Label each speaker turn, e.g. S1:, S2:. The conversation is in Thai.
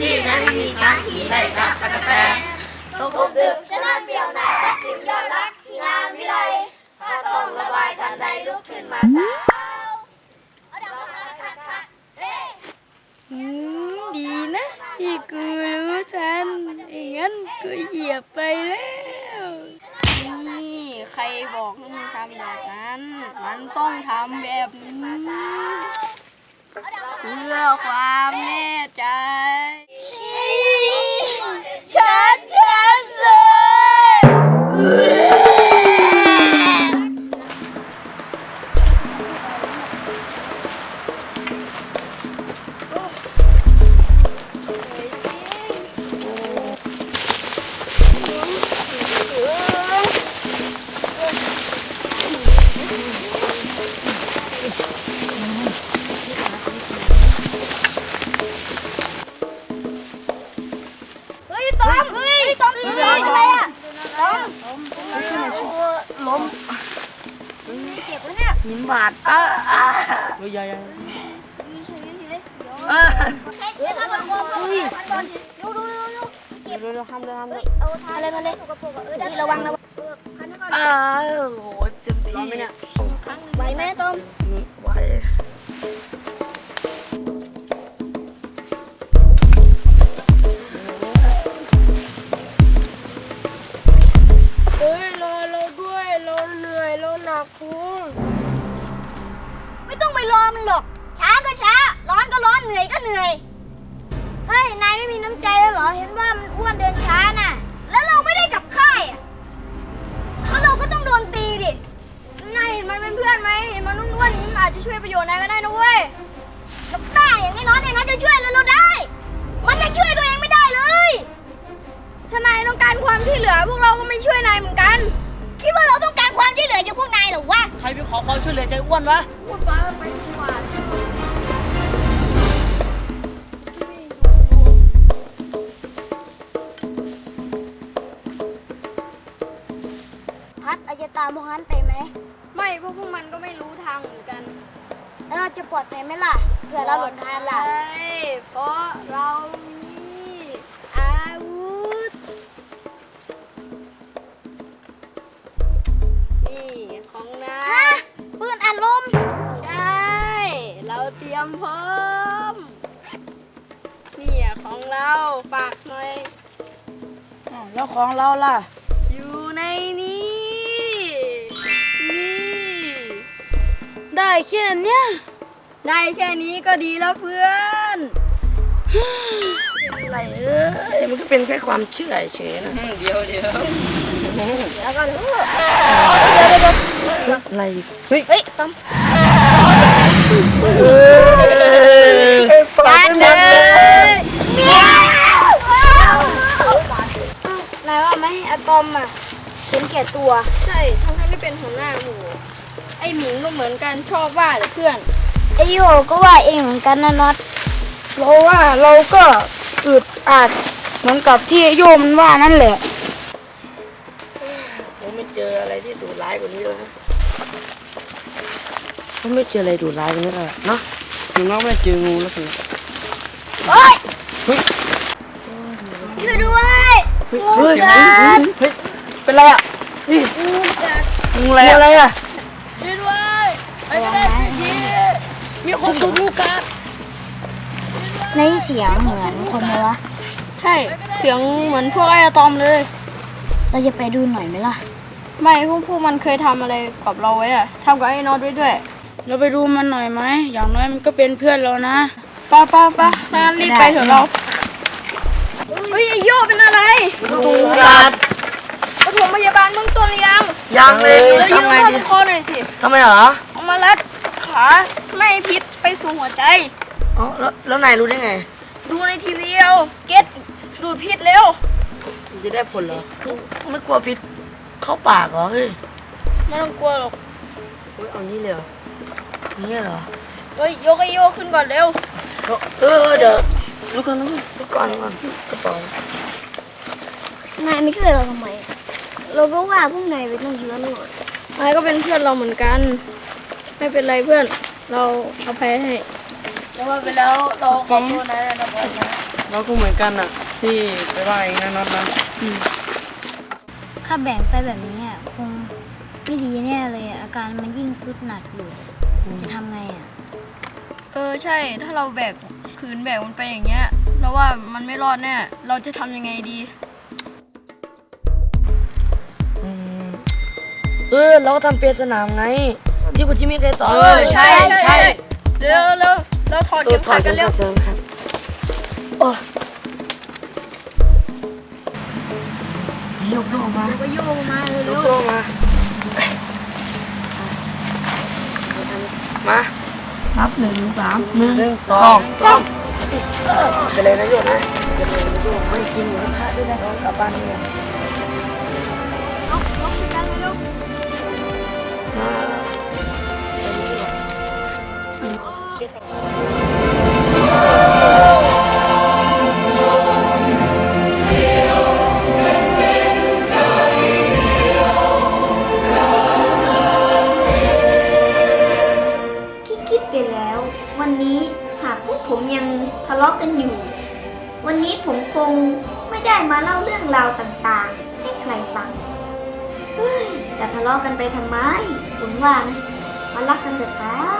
S1: ที่นั้นมีช้างขี่ไล่กัดตะกะแตนตกดึกฉันนั่นเบี้ยวหน้าคิดถึงยอดรักที่งามวิไลถ้าต้องระบายทันใดลุกขึ้นมาสาวเอาดอกคัดคัดคัดเฮ้
S2: อืมดีนะที่กูรู้ทันอย่างนั้นกูเหยียบไปแล้ว นี่ใครบอกให้มึงทำแบบนั้น มันต้องทำแบบนี้เพื่อความแน่ใจ ชั
S1: จ็บวะเนี่ย
S3: หินบาดอ่าอ่า
S4: เฮ้ยยายยาย
S1: เออ
S4: เร็วเร็วห้ามเลยห้ามเล
S1: เฮ้
S4: ย
S1: ยเอาทาอะไรมาเลยสกปรกอะเระวังระวังเออคันไว้ก่อน
S3: อ่าโอ้โหเต็มที่
S4: เนี่ย
S1: ไหวไหมตอม
S3: ไหว
S2: เฮ้ยรอเราด้วยเราเหนื่อยเราหนักพุง
S1: ไม่ต้องไปรอมันหรอก ช้าก็ช้า ร้อนก็ร้อนเหนื่อยก็เหนื่อย เฮ้ย นายไม่มีน้ำใจแล้วเหรอ เห็นว่ามันอ้วนเดินช้าน่ะ แล้วเราไม่ได้กลับค่ายอะแล้วเราก็ต้องโดนตีดิ
S2: นายเห็นมันเป็นเพื่อนไหมเห็นมันอ้วนๆอย่างนี้มันอาจจะช่วยประโยชน์นายก็ได้นะเว้ย
S1: กับได้อย่างนี้น้อยเนี่ยนะจะช่วยเราเราได้ มันยังช่วยตัวเองไม่ได้เลย
S2: ถ้านายต้องการความช่วยเหลือ พวกเราก็ไม่ช่วยนายเหมือนกัน
S1: เหลือจากพวกนายเหรอวะ
S4: ใครไปขอความช่วยเหลือใจอ้วนวะ
S2: พูดฟ้าไปดีกว่า
S1: พัดอาจจะตามพวกนั้นไปไหม
S2: ไม่เพราะพวกมันก็ไม่รู้ทางเหมือนกัน
S1: แล้วเราจะปลอดภัยไหมล่ะเผื่อเราหลงทางล่ะ
S2: ใช่เพราะเรา เราฝากหน่อย
S3: อ้าวแล้วของเราล่ะ
S2: อยู่ในนี้ นี่ ได้แค่เนี้ยได้แค่นี้ก็ดีแล้วเพื่อน
S3: อะไรเอ้ยมันก็เป็นแค่ความเชื่อเฉยๆนะ
S4: เดี๋ยวเดี๋ยว
S1: แล้วก็รู้
S3: อะไรเฮ้ย
S1: เฮ้ยต้อม
S3: เอ้ยปากไม่หมดเลย
S1: เมียวนา
S2: ยว่าไหม อะตอมอะเห็นแก่ตัว ใช่ทั้งที่เป็นหัวหน้าหมู่ไอหมิงก็เหมือนกันชอบว่าแต่เพื่อน
S1: ไอโยก็ว่าเองเหมือนกันนะน็อต
S3: เราว่าเราก็อึดอัดเหมือนกับที่โยมมันว่านั่นแหละผมไม่เจออะไรที่ดุร้ายกว่านี้แล้วนะผมไม่เจออะไรดุร้ายกว่านี้แล้วเนาะ
S4: หนูน้องไม่เจองูแล้วสิ
S1: เฮ้ยช่วยด้วย
S3: เฮ้ยเฮ้ยเฮ้ยเฮ้ยเป็นไรอะเฮ้ยงูอะไรอะไรอะ
S2: ช่วยด้วยไอ้ก็ได้ช่วยทีมีคนถูกลูกกัด
S1: ในเสียงเหมือนคนเลยวะ
S2: ใช่ เสียงเหมือนพวกไอ้อะตอมเลย
S1: เราจะไปดูหน่อยไหมล่ะ
S2: ไม่พวกพวกมันเคยทำอะไรกับเราไว้อะทำกับไอ้นอตไว้ด้วย
S3: เราไปดูมันหน่อยไหม อย่างน้อยมันก็เป็นเพื่อนเรานะ
S2: ไป้าป้าป้างั้นรีบไปเถอะเรา เฮ้ยไอโยเป็นอะไร
S3: ดูกัด
S2: ปฐมพยาบาลเบื้องต้นหรือยัง
S3: ยังเลย
S2: แล้วยื
S3: ทำ
S2: น
S3: ไง
S2: เข้า
S3: ดี
S2: คอหน่อยสิ
S3: ทำไมเหรอ
S2: เอามารัดขาไม่ให้พิษไปสู่หัวใจ
S3: อ๋อแล้วแล้วนายรู้ได้ไง
S2: ดูในทีวีเอาเก็ตดูดพิษเร็ว
S3: มันจะได้ผลเหรอไม่กลัวพิษเข้าปากเหรอเฮ้ย
S2: ไม่ต้องกลัวหรอก
S3: เฮ้ยเอานี่เลยเหรอนี่เหรอ
S2: เฮ้ยยกไอโยขึ้นก่อนเร็ว
S3: เออเดี๋ยว ลุกก่อนลุกก่อนลุกก่อนกระเป๋านา
S1: ยไม่ช่วยเราทำไม เราก็ว่าพวกนายไปต้องเยอะหน่อย
S2: นายก็เป็นเพื่อนเราเหมือนกัน ไม่เป็นไรเพื่อน เราอภัยให้
S3: แล้วว่าไปแล้วเราขอโทษนะนะ
S4: เราก็เหมือนกันอะ ที่ไปว่าเองนะน็อตนะ
S5: ถ้าแบ่งไปแบบนี้อะคงไม่ดีแน่เลยอะอาการมันยิ่งสุดหนักอยู่จะทำไงอะ
S2: เออใช่ ถ้าเราแบกขืนแบกมันไปอย่างเงี้ย เราว่ามันไม่รอดแน่ เราจะทำยังไงดี
S3: อืมเออเราก็ทำเปียสนามไง ที่คุณที่มีเคยสอน
S4: เออใช่ใช่
S2: เร็วเร็วเราถอดเข็มขัดกันเร็ว
S3: เชิญครับโอ้ยกโลมา
S2: ก็โยกมาเร็
S3: ย
S2: ว
S3: กโลมา มา นับหนึ่งสามหนึ่งสองสามไปเลยนะโยกนะไปเลยนะโยกไม่กินหมูกระทะด้วยนะกลับบ้านเนี่ย
S2: ยกยกไปกันเร็ว
S3: มา
S5: คิด แล้ว วันนี้หากพวกผมยังทะเลาะกันอยู่ วันนี้ผมคงไม่ได้มาเล่าเรื่องราวต่างๆ ให้ใครฟังจะทะเลาะกันไปทำไมผมว่านะมารักกันเถอะครับ